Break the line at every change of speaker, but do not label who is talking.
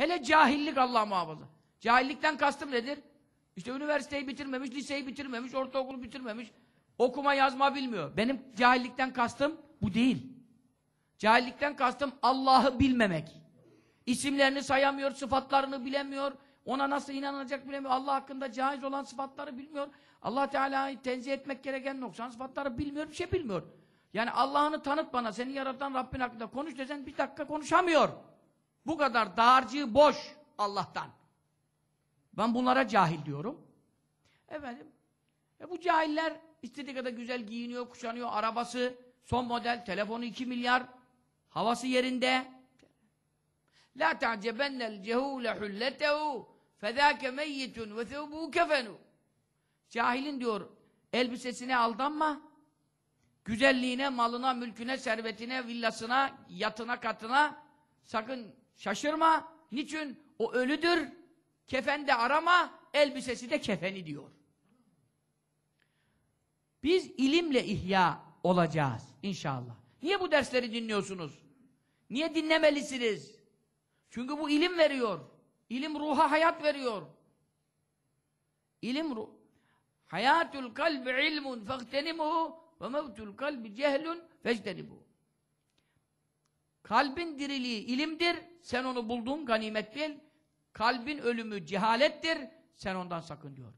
Hele cahillik Allah muhafaza. Cahillikten kastım nedir? İşte üniversiteyi bitirmemiş, liseyi bitirmemiş, ortaokulu bitirmemiş, okuma yazma bilmiyor. Benim cahillikten kastım bu değil. Cahillikten kastım Allah'ı bilmemek. İsimlerini sayamıyor, sıfatlarını bilemiyor, ona nasıl inanılacak bilemiyor, Allah hakkında caiz olan sıfatları bilmiyor, Allah Teala'yı tenzih etmek gereken noksan sıfatları bilmiyor, bir şey bilmiyor. Yani Allah'ını tanıt bana, seni yaratan Rabbin hakkında konuş desen bir dakika konuşamıyor. Bu kadar dağarcığı boş Allah'tan. Ben bunlara cahil diyorum. Efendim, e bu cahiller istediği kadar güzel giyiniyor, kuşanıyor, arabası son model, telefonu 2 milyar, havası yerinde. La ta'cebennel cehule hulletehu fezâke meyyitun ve thevbuhu kefenu. Cahilin diyor, elbisesine aldanma, güzelliğine, malına, mülküne, servetine, villasına, yatına, katına sakın şaşırma. Niçin? O ölüdür. Kefen de arama, elbisesi de kefeni diyor. Biz ilimle ihya olacağız inşallah. Niye bu dersleri dinliyorsunuz? Niye dinlemelisiniz? Çünkü bu ilim veriyor. İlim ruha hayat veriyor. İlim ruh. Hayatul kalbi ilmun fehtenimuhu ve mevtul kalbi cehlun fectenibuhu. Kalbin diriliği ilimdir. Sen onu buldun ganimet bil. Kalbin ölümü cehalettir. Sen ondan sakın diyor.